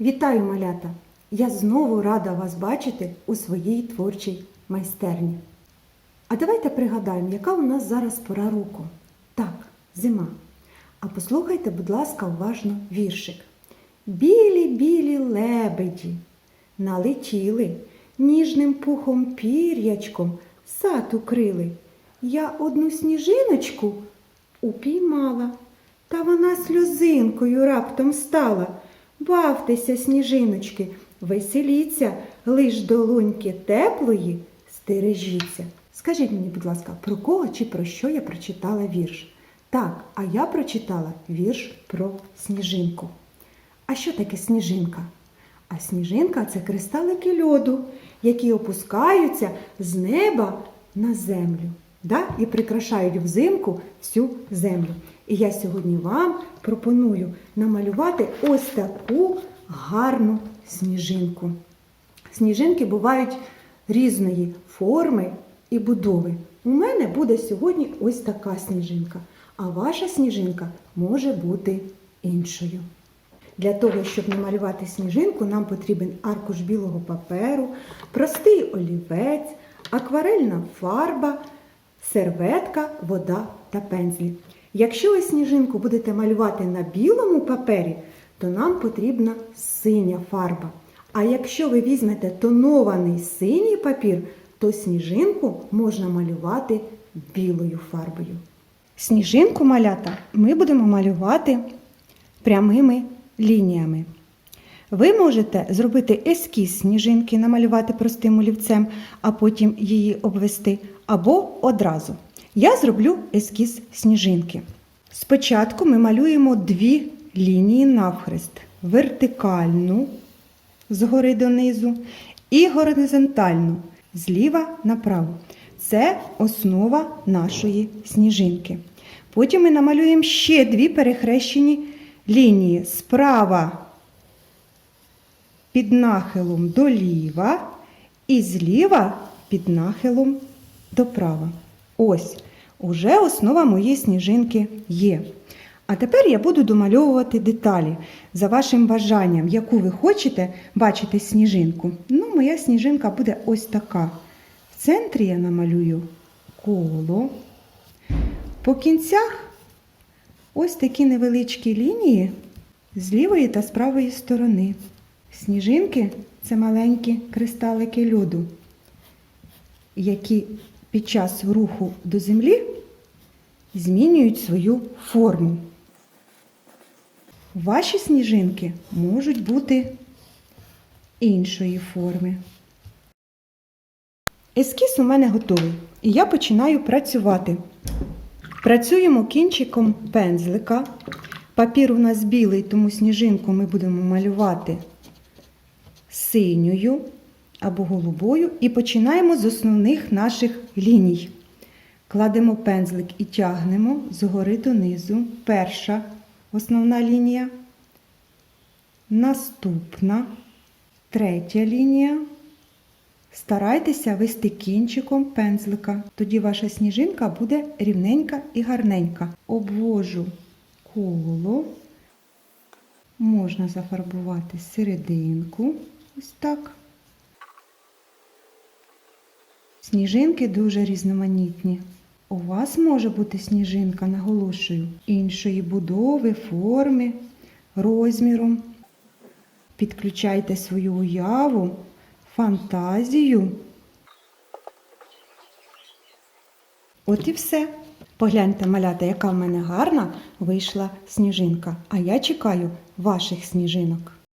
Вітаю, малята! Я знову рада вас бачити у своїй творчій майстерні. А давайте пригадаємо, яка у нас зараз пора року. Так, зима. А послухайте, будь ласка, уважно віршик. Білі-білі лебеді налетіли, ніжним пухом пір'ячком сад укрили. Я одну сніжиночку упіймала, та вона сльозинкою раптом стала. Бавтеся, сніжиночки, веселіться, лиш долоньки теплої стережіться. Скажіть мені, будь ласка, про кого чи про що я прочитала вірш? Так, а я прочитала вірш про сніжинку. А що таке сніжинка? А сніжинка це кристалики льоду, які опускаються з неба на землю да? і прикрашають взимку всю землю. І я сьогодні вам пропоную намалювати ось таку гарну сніжинку. Сніжинки бувають різної форми і будови. У мене буде сьогодні ось така сніжинка, а ваша сніжинка може бути іншою. Для того, щоб намалювати сніжинку, нам потрібен аркуш білого паперу, простий олівець, акварельна фарба, серветка, вода та пензлі. Якщо ви сніжинку будете малювати на білому папері, то нам потрібна синя фарба. А якщо ви візьмете тонований синій папір, то сніжинку можна малювати білою фарбою. Сніжинку малята ми будемо малювати прямими лініями. Ви можете зробити ескіз сніжинки, намалювати простим олівцем, а потім її обвести, або одразу. Я зроблю ескіз сніжинки. Спочатку ми малюємо дві лінії навхрест: вертикальну згори донизу і горизонтальну зліва направо. Це основа нашої сніжинки. Потім ми намалюємо ще дві перехрещені лінії справа під нахилом доліва і зліва під нахилом доправа. Ось, уже основа моєї сніжинки є. А тепер я буду домальовувати деталі за вашим бажанням, яку ви хочете бачити сніжинку. Ну, моя сніжинка буде ось така. В центрі я намалюю коло. По кінцях ось такі невеличкі лінії з лівої та з правої сторони. Сніжинки це маленькі кристалики льоду, які під час руху до землі змінюють свою форму. Ваші сніжинки можуть бути іншої форми. Ескіз у мене готовий, і я починаю працювати. Працюємо кінчиком пензлика. Папір у нас білий, тому сніжинку ми будемо малювати синьою або голубою і починаємо з основних наших ліній. Кладемо пензлик і тягнемо згори донизу. Перша основна лінія, наступна, третя лінія. Старайтеся вести кінчиком пензлика. Тоді ваша сніжинка буде рівненька і гарненька. Обвожу коло. Можна зафарбувати серединку. Ось так. Сніжинки дуже різноманітні. У вас може бути сніжинка, наголошую, іншої будови, форми, розміром. Підключайте свою уяву, фантазію. От і все. Погляньте, малята, яка в мене гарна вийшла сніжинка. А я чекаю ваших сніжинок.